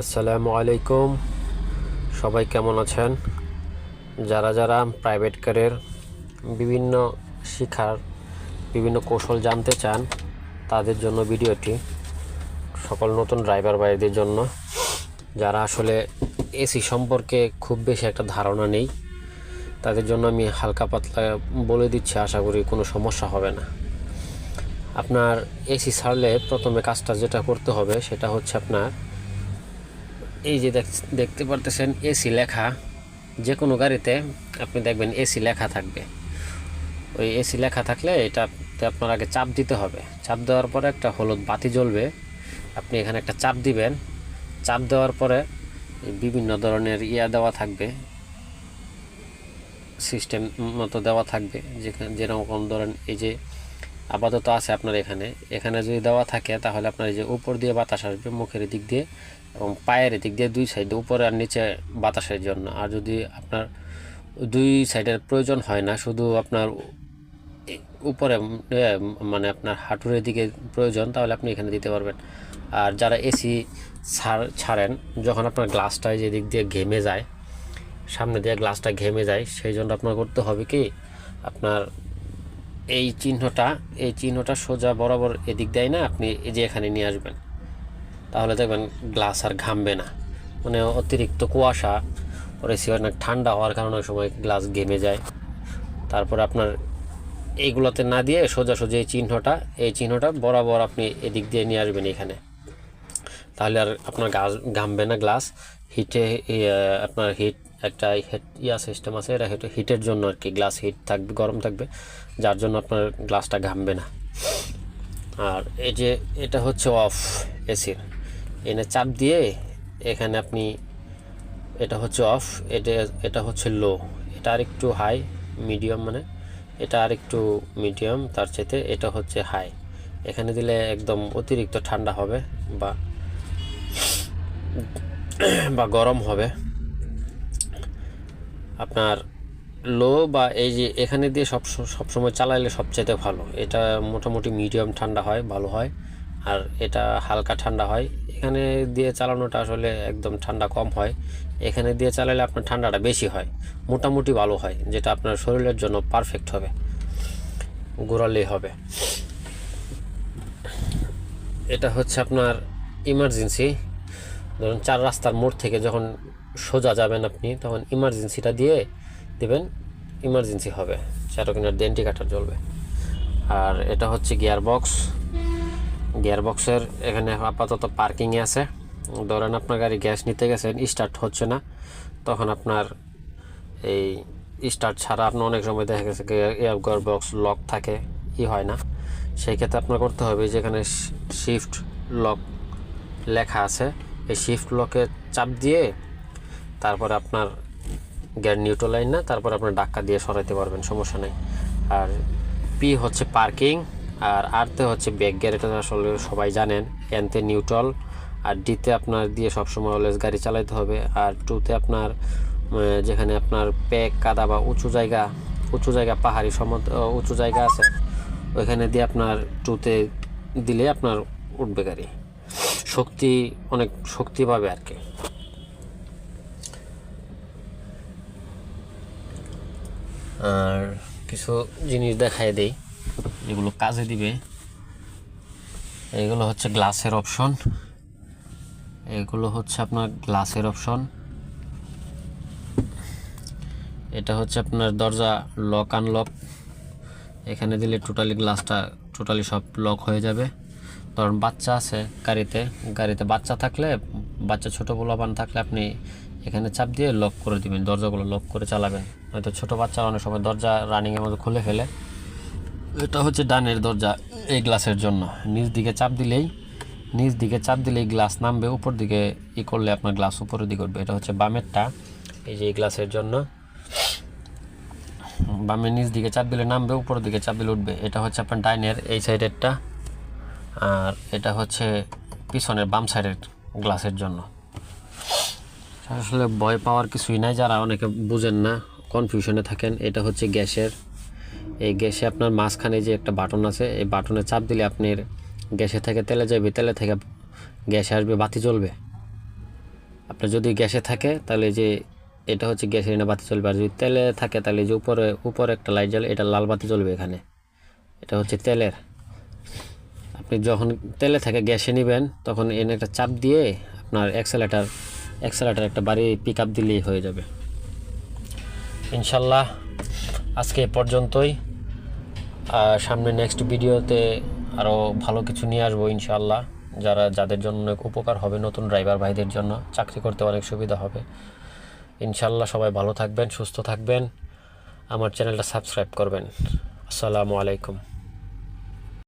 আসসালামু আলাইকুম। সবাই কেমন আছেন? যারা যারা প্রাইভেট কারের বিভিন্ন শিখার বিভিন্ন কৌশল জানতে চান, তাদের জন্য ভিডিওটি সকল নতুন ড্রাইভার ভাইদের জন্য। যারা আসলে এসি সম্পর্কে খুব বেশি একটা ধারণা নেই, তাদের জন্য আমি হালকা পাতলা বলে দিচ্ছি, আশা করি কোনো সমস্যা হবে না। আপনার এসি ছাড়লে প্রথমে কাজটা যেটা করতে হবে, সেটা হচ্ছে আপনার এই যে দেখ- দেখতে পারতেছেন এসি লেখা যে কোনো গাড়িতে আপনি দেখবেন এসি লেখা থাকবে। ওই এসি লেখা থাকলে এটাতে আপনার আগে চাপ দিতে হবে। চাপ দেওয়ার পরে একটা হলুদ বাতি জ্বলবে, আপনি এখানে একটা চাপ দিবেন। চাপ দেওয়ার পরে বিভিন্ন ধরনের ইয়া দেওয়া থাকবে, সিস্টেম মতো দেওয়া থাকবে, যেখানে যেরকম ধরেন এই যে আপাতত আছে আপনার এখানে। এখানে যদি দেওয়া থাকে, তাহলে আপনার এই যে উপর দিয়ে বাতাস আসবে, মুখের দিক দিয়ে এবং পায়ের দিক দিয়ে দুই সাইডে উপরে আর নিচে বাতাসের জন্য। আর যদি আপনার দুই সাইডের প্রয়োজন হয় না, শুধু আপনার উপরে মানে আপনার হাঁটুরের দিকে প্রয়োজন, তাহলে আপনি এখানে দিতে পারবেন। আর যারা এসি ছাড়, ছাড়েন, যখন আপনার গ্লাসটা যে দিক দিয়ে ঘেমে যায়, সামনে দিয়ে গ্লাসটা ঘেমে যায়, সেই জন্য আপনার করতে হবে কি? আপনার এই চিহ্নটা এই চিহ্নটা সোজা বরাবর এদিক দেয় না, আপনি এই যে এখানে নিয়ে আসবেন। তাহলে দেখবেন গ্লাস আর ঘামবে না। মানে অতিরিক্ত কুয়াশা, পরে অনেক ঠান্ডা হওয়ার কারণে ওই সময় গ্লাস ঘেমে যায়। তারপর আপনার এইগুলোতে না দিয়ে সোজাসুজি এই চিহ্নটা এই চিহ্নটা বরাবর আপনি এদিক দিয়ে নিয়ে আসবেন এখানে। তাহলে আর আপনার গাছ ঘামবে না গ্লাস হিটে আপনার হিট একটা হিট ইয়া সিস্টেম আছে, এটা হিট হিটের জন্য আর কি গ্লাস হিট থাকবে, গরম থাকবে, যার জন্য আপনার গ্লাসটা ঘামবে না। আর এই যে এটা হচ্ছে অফ এসির এনে চাপ দিয়ে এখানে আপনি এটা হচ্ছে অফ এটা এটা হচ্ছে লো এটা আর একটু হাই মিডিয়াম মানে। এটা আর একটু মিডিয়াম তার চাইতে এটা হচ্ছে হাই এখানে দিলে একদম অতিরিক্ত ঠান্ডা হবে বা বা গরম হবে। আপনার লো বা এই যে এখানে দিয়ে সব সবসময় চালাইলে সবচাইতে ভালো। এটা মোটামুটি মিডিয়াম ঠান্ডা হয়, ভালো হয়। আর এটা হালকা ঠান্ডা হয়। এখানে দিয়ে চালানোটা আসলে একদম ঠান্ডা কম হয়। এখানে দিয়ে চালালে আপনার ঠান্ডাটা বেশি হয়। মোটামুটি ভালো হয়, যেটা আপনার শরীরের জন্য পারফেক্ট হবে। ঘোরালেই হবে। এটা হচ্ছে আপনার ইমার্জেন্সি ধরুন চার রাস্তার মোড় থেকে যখন সোজা যাবেন আপনি, তখন ইমার্জেন্সিটা দিয়ে দেবেন ইমার্জেন্সি হবে। চারকিনার দিয়ে ইন্ডিকেটার জ্বলবে। আর এটা হচ্ছে গিয়ার বক্স গিয়ার বক্সের এখানে আপাতত পার্কিংয়ে আছে। ধরেন আপনার গাড়ি গ্যাস নিতে গেছেন, স্টার্ট হচ্ছে না, তখন আপনার এই স্টার্ট ছাড়া আপনার অনেক সময় দেখা গেছে গিয়ার বক্স লক থাকে, ই হয় না। সেই ক্ষেত্রে আপনার করতে হবে যেখানে শিফট লক লেখা আছে। এই শিফট লকে চাপ দিয়ে তারপরে আপনার গ্যার নিউট্রাল লাইন না, তারপর আপনার ডাক্কা দিয়ে সরাইতে পারবেন, সমস্যা নেই। আর পি হচ্ছে পার্কিং আর আরতে হচ্ছে ব্যাক গিয়ার এটা আসলে সবাই জানেন। এনতে নিউট্রাল আর ডিতে আপনার দিয়ে সবসময় অলওয়েজ গাড়ি চালাতে হবে। আর টুতে আপনার যেখানে আপনার প্যাক কাদা বা উঁচু জায়গা উঁচু জায়গা, পাহাড়ি সমত উঁচু জায়গা আছে, ওইখানে দিয়ে আপনার টুতে দিলে আপনার উঠবে গাড়ি। শক্তি, অনেক শক্তি পাবে আর কি। আর কিছু জিনিস দেখাই দেই, যেগুলো কাজে দিবে। এগুলো হচ্ছে গ্লাসের অপশন। এগুলো হচ্ছে আপনার গ্লাসের অপশন। এটা হচ্ছে আপনার দরজা লক আনলক। এখানে দিলে টোটালি গ্লাসটা, টোটালি সব লক হয়ে যাবে। ধরুন বাচ্চা আছে গাড়িতে গাড়িতে বাচ্চা থাকলে, বাচ্চা ছোটো পোলাপান থাকলে আপনি এখানে চাপ দিয়ে লক করে দিবেন, দরজাগুলো লক করে চালাবেন। হয়তো ছোটো বাচ্চা অনেক সময় দরজা রানিংয়ের মধ্যে খুলে ফেলে। এটা হচ্ছে ডানের দরজা এই গ্লাসের জন্য। নিচ দিকে চাপ দিলেই, নিচ দিকে চাপ দিলেই গ্লাস নামবে, উপর দিকে ই করলে আপনার গ্লাস উপরের দিকে উঠবে। এটা হচ্ছে বামেরটা, এই যে এই গ্লাসের জন্য। বামের নিচ দিকে চাপ দিলে নামবে, উপরের দিকে চাপ দিলে উঠবে। এটা হচ্ছে আপনার ডাইনের এই সাইডেরটা আর এটা হচ্ছে পিছনের বাম সাইডের গ্লাসের জন্য। আসলে ভয় পাওয়ার কিছুই নাই, যারা অনেকে বুঝেন না কনফিউশনে থাকেন, এটা হচ্ছে গ্যাসের। এই গ্যাসে আপনার মাঝখানে যে একটা বাটন আছে, এই বাটনে চাপ দিলে আপনার গ্যাসে থেকে তেলে যাবে তেলে থেকে গ্যাসে আসবে, বাতি জ্বলবে। আপনার যদি গ্যাসে থাকে, তাহলে যে এটা হচ্ছে গ্যাসের এনে বাতি চলবে আর যদি তেলে থাকে, তাহলে যে উপরে উপরে একটা লাইট জ্বলে, এটা লাল বাতি জ্বলবে এখানে। এটা হচ্ছে তেলের। আপনি যখন তেলে থাকে গ্যাসে নেবেন, তখন এনে একটা চাপ দিয়ে আপনার এক্সেলেটার এক্সেলেটার একটা বাড়ি পিক আপ দিলেই হয়ে যাবে। ইনশাল্লাহ আজকে এ পর্যন্তই। সামনে নেক্সট ভিডিওতে আরও ভালো কিছু নিয়ে আসব ইনশাল্লাহ। যারা, যাদের জন্য অনেক উপকার হবে নতুন ড্রাইভার ভাইদের জন্য, চাকরি করতে অনেক সুবিধা হবে। ইনশাল্লাহ সবাই ভালো থাকবেন, সুস্থ থাকবেন। আমার চ্যানেলটা সাবস্ক্রাইব করবেন। আসসালামু আলাইকুম।